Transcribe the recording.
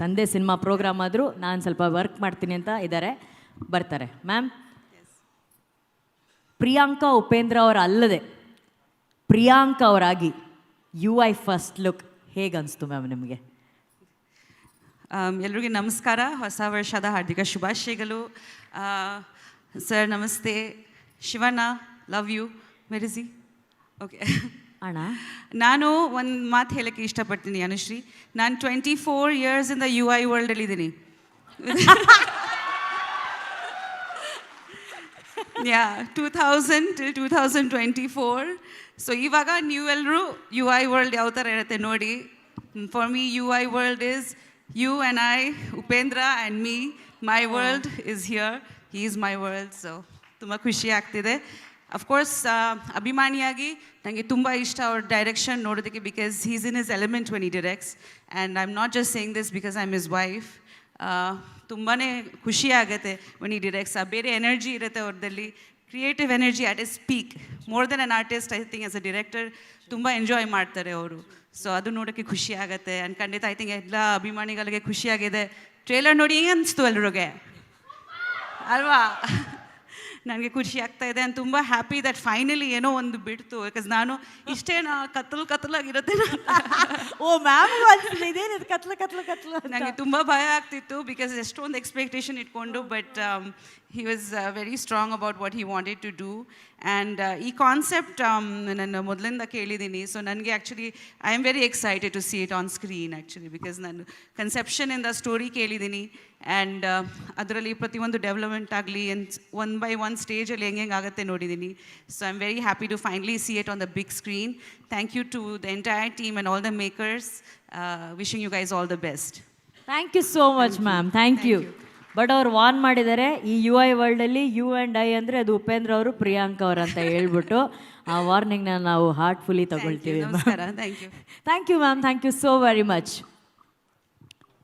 ತಂದೆ cinema program ಆದರೂ ನಾನು ಸ್ವಲ್ಪ ವರ್ಕ್ ಮಾಡ್ತೀನಿ ಅಂತ ಇದ್ದಾರೆ ಬರ್ತಾರೆ. ಮ್ಯಾಮ್ ಪ್ರಿಯಾಂಕಾ ಉಪೇಂದ್ರ ಅವರ ಅಲ್ಲದೆ ಪ್ರಿಯಾಂಕಾ ಅವರಾಗಿ ಯು ಐ ಫಸ್ಟ್ ಲುಕ್ ಹೇಗೆ ಅನಿಸ್ತು ಮ್ಯಾಮ್ ನಿಮಗೆ ಎಲ್ರಿಗೆ ನಮಸ್ಕಾರ. ಹೊಸ ವರ್ಷದ ಹಾರ್ದಿಕ ಶುಭಾಶಯಗಳು. ಸರ್ ನಮಸ್ತೆ. ಶಿವಣ್ಣ ಲವ್ ಯು ಮೆರಿಸಿ. ಓಕೆ ಅಣ್ಣ? ನಾನು ಒಂದು ಮಾತು ಹೇಳಕ್ಕೆ ಇಷ್ಟಪಡ್ತೀನಿ ಅನುಶ್ರೀ. ನಾನು ಟ್ವೆಂಟಿ ಫೋರ್ ಇಯರ್ಸ್ ಇಂದ U I ವರ್ಲ್ಡಲ್ಲಿದ್ದೀನಿ yeah two thousand till two thousand twenty four so ಇವಾಗ ನೀವೆಲ್ಲರೂ ಯು ಐ ವರ್ಲ್ಡ್ ಯಾವ ಥರ ಇರುತ್ತೆ ನೋಡಿ. For me U I world is you and I Upendra and me my world is here he is my world so ತುಂಬ ಖುಷಿ ಆಗ್ತಿದೆ. Of course ಅಭಿಮಾನಿಯಾಗಿ ನನಗೆ ತುಂಬ ಇಷ್ಟ ಅವ್ರ ಡೈರೆಕ್ಷನ್ ನೋಡೋದಕ್ಕೆ because he's in his element when he directs and I am not just saying this because I am his wife ತುಂಬಾ ಖುಷಿ ಆಗುತ್ತೆ ವೆನ್ ಈ directs. ಆ ಬೇರೆ ಎನರ್ಜಿ ಇರುತ್ತೆ ಅವ್ರದ್ದಲ್ಲಿ creative energy at a speak more than an artist I think as a director ತುಂಬ enjoy ಮಾಡ್ತಾರೆ ಅವರು. So ಅದು ನೋಡೋಕ್ಕೆ ಖುಷಿ ಆಗುತ್ತೆ. ಆ್ಯಂಡ್ ಖಂಡಿತ ಐ ಥಿಂಕ್ ಎಲ್ಲ ಅಭಿಮಾನಿಗಳಿಗೆ ಖುಷಿಯಾಗಿದೆ ಟ್ರೇಲರ್ ನೋಡಿ ಏನು ಅನಿಸ್ತು ಎಲ್ರಿಗೆ? ಅಲ್ವಾ? ನನಗೆ ಖುಷಿ ಆಗ್ತಾ ಇದೆ. ಆ್ಯಂಡ್ ತುಂಬ ಹ್ಯಾಪಿ ದಟ್ ಫೈನಲಿ ಏನೋ ಒಂದು ಬಿಡ್ತು. ಬಿಕಾಸ್ ನಾನು ಇಷ್ಟೇ ನಾ ಕತ್ತಲು ಕತ್ತಲಾಗಿರುತ್ತೆ ಓ ಮ್ಯಾಮ್ ಇದೇನಿದು? ಕತ್ಲು ಕತ್ಲು ಕತ್ಲು ನನಗೆ ತುಂಬ ಭಯ ಆಗ್ತಿತ್ತು. ಬಿಕಾಸ್ ಎಷ್ಟೊಂದು ಎಕ್ಸ್ಪೆಕ್ಟೇಷನ್ ಇಟ್ಕೊಂಡು um, but he was very strong about what he wanted to do and ಈ ಕಾನ್ಸೆಪ್ಟ್ ನಾನು ಮೊದಲಿಂದ ಕೇಳಿದ್ದೀನಿ. ಸೊ ನನಗೆ actually I am very excited to see it on screen actually because ನಾನು ಕನ್ಸೆಪ್ಷನಿಂದ ಸ್ಟೋರಿ ಕೇಳಿದ್ದೀನಿ. ಆ್ಯಂಡ್ ಅದರಲ್ಲಿ ಪ್ರತಿಯೊಂದು ಡೆವಲಪ್ಮೆಂಟ್ ಆಗಲಿ ಆ್ಯಂಡ್ ಒನ್ ಬೈ ಒನ್ ಸ್ಟೇಜಲ್ಲಿ ಹೆಂಗೆ ಹೆಂಗೆ ಆಗುತ್ತೆ ನೋಡಿದ್ದೀನಿ. So I am very happy to finally see it on the big screen thank you to the entire team and all the makers wishing you guys all the best thank you so much ma'am thank you but ಅವ್ರು warn ಮಾಡಿದ್ದಾರೆ ಈ U I ವರ್ಲ್ಡಲ್ಲಿ you and I ಅಂದರೆ ಅದು ಉಪೇಂದ್ರ ಅವರು ಪ್ರಿಯಾಂಕ ಅವರು ಅಂತ ಹೇಳ್ಬಿಟ್ಟು ಆ ವಾರ್ನಿಂಗ್ನ ನಾವು ಹಾರ್ಟ್ಫುಲಿ ತಗೊಳ್ತೀವಿ. Thank you ma'am thank you so very much